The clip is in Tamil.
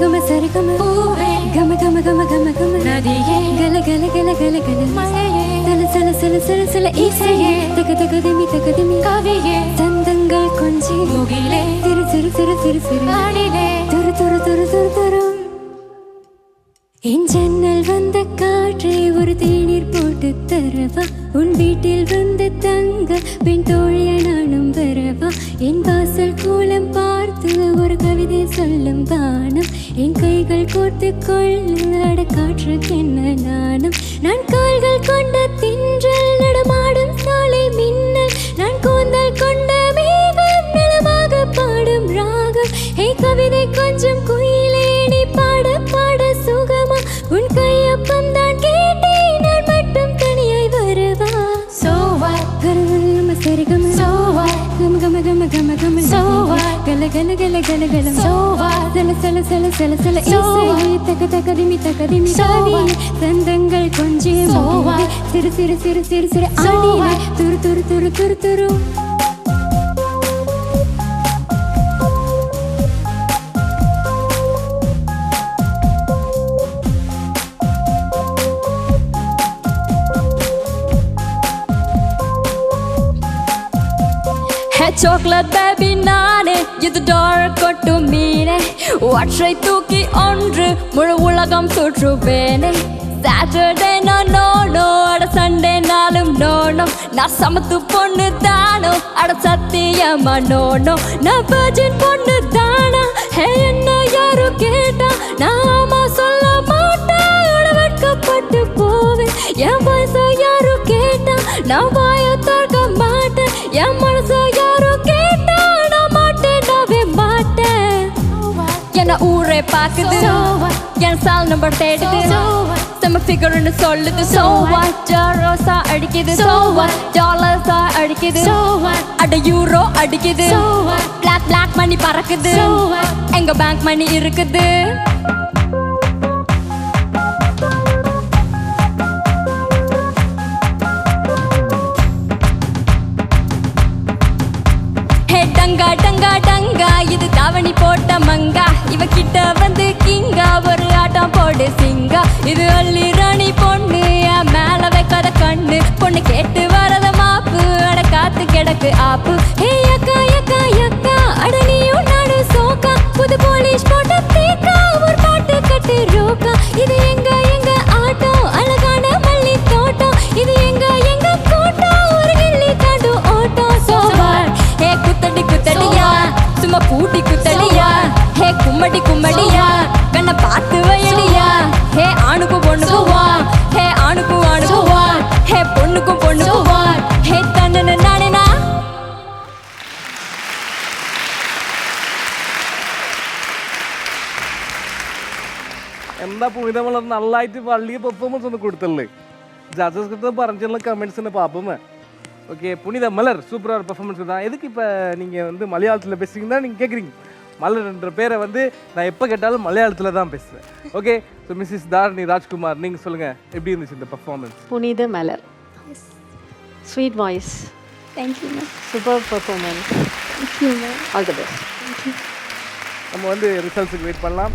சரிகம சரிகம கம கம கம கம கம நதியே கல கல கல கல கல மழையே சல சல சல சல சல இசையே தக தக திமி தக திமி கவியே சந்தங்கள் கொஞ்சி முகிலே திரு சிறு சிறு சிறு சிறு அடிலே துரு துரு துரு துரு துரும் என் ஜன்னல் வந்த காற்றே ஒரு தேநீர் போட்டு தருவா உன் வீட்டில் வந்து தங்க பெண் தோழிய நானும் வரவா என் வாசல் கூலம் பார்த்து ஒரு கவிதை சொல்லும் பான என் கைகள் கோர்த்து கொள்ள காற்றுக்கு என்ன நாணம் நான் கால்கள் கொண்ட தின்றல் நடமாடும் சாலை மின்னல். நான் கூந்தல் கொண்ட மேகம் நலமாக பாடும் ராகம். ஹே கவிதை கொஞ்சம் கல கல So what? சல சல சல சல சல So இசையே தக தக திமி தக திமி So கவியே what? தந்தங்கள் கொஞ்சே what? சிறு சிறு சிறு சிறு சிறு what? துரு துரு துரு துரு துரு chocolate baby நானே. இது டார்க் கொட்டு மீனே. ஒற்றை தூக்கி ஒன்று முழு உலகம் சுற்றுவேனே. சாட்டர்டே நான் நோனோ அட சண்டே நாளும் நோனோ நான் சமத்து பொண்ணு தானோ. அட சத்தியமா நோனோ நான் பஜின் பொண்ணு தானா? ஹே என்ன யாரும் கேட்டா? நான் ஆமா சொல்ல மாட்டேன் அட வெட்கப்பட்டு போவேன். என் வயசை யாரும் கேட்டா? நான் வாய திறக்க மாட்டேன். என் மனசை என்ன ஊரே பாக்குது என் சால் நம்பர் தேடுது செம்ம ஃபிகர்னு சொல்லுது so what ஜாரோசா அடிக்குது so what டாலர்ஸா அடிக்குது So what? அட யூரோ அடிக்குது So what? Black black money பறக்குது So what? எங்க பேங்க் மணி இருக்குது டங்கா டங்கா டங்கா இது தாவணி போட்ட மங்கா. இவ கிட்ட வந்து கிங்கா ஒரு ஆட்டம் போடு சிங்கா. இது அள்ளி ராணி பொண்ணு என் மேல வைக்காத கண்ணு. பொண்ணு கேட்டு வரத மாப்பு அட காத்து கிடக்கு ஆப்பு. ஹே அக்கா அக்கா அக்கா அட நீயும் நானும் சோக்கா. புது போலீஸ் போட்ட എന്താ പുനിതമുള്ള നന്നായിട്ട് വലിയ പെർഫോമൻസ് ഒന്ന് കൊടുത്തല്ലേ ஜட்ஜஸ் கிட்ட பறஞ்சிடலாம் கமெண்ட்ஸ்னு பார்ப்போமே ஓகே புனித மலர் சூப்பராக பெர்ஃபார்மன்ஸ் தான் எதுக்கு இப்போ நீங்கள் வந்து மலையாளத்தில் பேசுறீங்க தான் நீங்கள் கேட்குறீங்க மலர்ன்ற பேரை வந்து நான் எப்போ கேட்டாலும் மலையாளத்தில் தான் பேசுவேன் okay so missus Dharani Rajkumar நீங்கள் சொல்லுங்கள் எப்படி இருந்துச்சு இந்த performance Punitha Malar sweet voice thank you ma'am super performance thank you ma'am all the best நம்ம வந்து ரிசல்ட்ஸுக்கு வெயிட் பண்ணலாம்